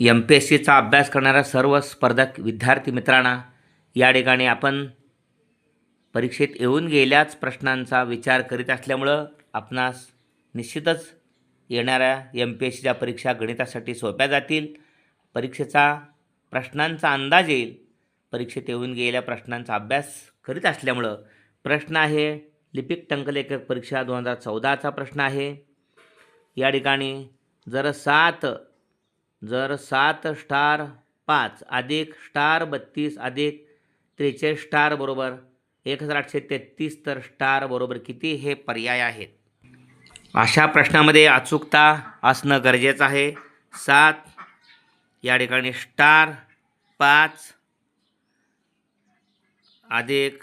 M P S सीचा अभ्यास करणाऱ्या सर्व स्पर्धक विद्यार्थी मित्रांना या ठिकाणी आपण परीक्षेत येऊन गेल्याच प्रश्नांचा विचार करीत असल्यामुळं आपणास निश्चितच येणाऱ्या एम पी एस सीच्या परीक्षा गणितासाठी सोप्या जातील. परीक्षेचा प्रश्नांचा अंदाज येईल. परीक्षेत येऊन गेलेल्या प्रश्नांचा अभ्यास करीत असल्यामुळं प्रश्न आहे लिपिक टंकलेखक परीक्षा दोन हजार चौदाचा प्रश्न आहे. या ठिकाणी जर सात जर सात स्टार पाच अधिक स्टार बत्तीस अधिक त्रेचाळीस स्टार बरोबर एक हजार आठशे तेहतीस तर स्टार बरोबर किती हे पर्याय आहेत? अशा प्रश्नामध्ये अचूकता असणं गरजेचं आहे. सात या ठिकाणी स्टार पाच अधिक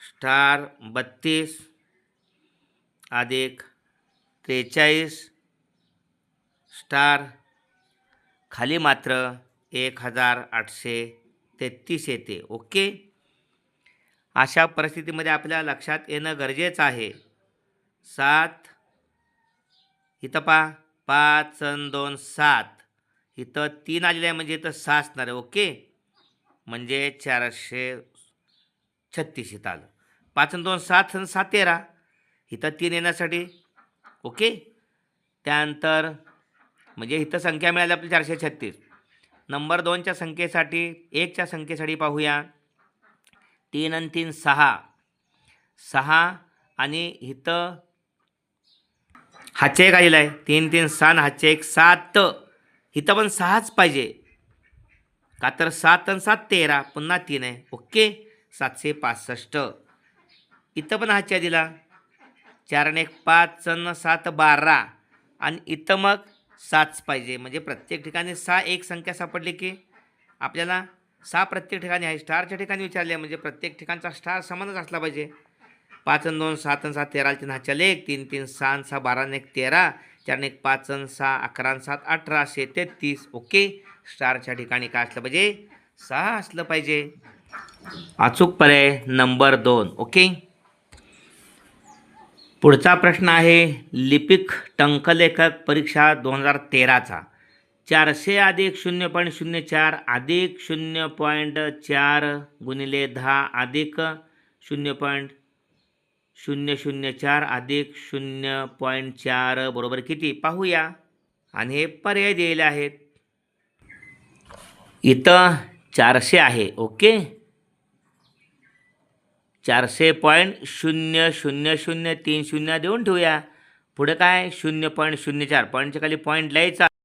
स्टार बत्तीस अधिक त्रेचाळीस स्टार खाली मात्र एक हजार आठशे तेहतीस येते. ओके? अशा परिस्थितीमध्ये आपल्या लक्षात येणं गरजेचं आहे. सात इथं पा पाच दोन सात. इथं तीन आलेलं आहे म्हणजे इथं सहा असणार आहे. ओके? म्हणजे चारशे छत्तीस इथं आलं. पाच दोन सात सात तेरा. इथं तीन येण्यासाठी. ओके? त्यानंतर म्हणजे इथं संख्या मिळाली आपली चारशे छत्तीस. नंबर दोनच्या संख्येसाठी एकच्या संख्येसाठी पाहूया. तीन आणि तीन सहा. सहा आणि इथं हातचे एक आलेला आहे. तीन तीन सहा हाचे हातचे एक सात. इथं पण सहाच पाहिजे. का तर सात आणि सात तेरा पुन्हा तीन आहे. ओके सातशे पासष्ट. इथं पण हातच्या दिला. चार आणि एक पाच आणि सात बारा. आणि इथं मग सातच पाहिजे. म्हणजे प्रत्येक ठिकाणी सहा एक संख्या सापडली की आपल्याला सहा प्रत्येक ठिकाणी आहे. स्टारच्या ठिकाणी विचारले म्हणजे प्रत्येक ठिकाणचा स्टार समानच असला पाहिजे. पाच आणि दोन सात आणि सात तेरा तीन हातच्या एक तीन तीन सहा आणि सहा बारा एक तेरा. चार एक पाच आणि सहा अकरा आणि सात अठराशे तेहतीस ओके? स्टारच्या ठिकाणी काय असलं पाहिजे? सहा असलं पाहिजे. अचूक पर्याय नंबर दोन. ओके? पुढचा प्रश्न आहे लिपिक टंकलेखक परीक्षा दोन हजार तेराचा. चारशे अधिक शून्य पॉईंट शून्य चार अधिक शून्य पॉईंट चार गुणिले दहा अधिक शून्य पॉईंट शून्य शून्य चार अधिक शून्य पॉईंट चार बरोबर किती? पाहूया. आणि हे पर्याय दिलेले आहेत. इथं चारशे आहे ओके? चारशे पॉईंट शून्य शून्य शून्य तीन शून्य देऊन ठेवूया. पुढे काय? शून्य पॉईंट शून्य चार. पॉईंटच्या खाली पॉईंट लिहायचा.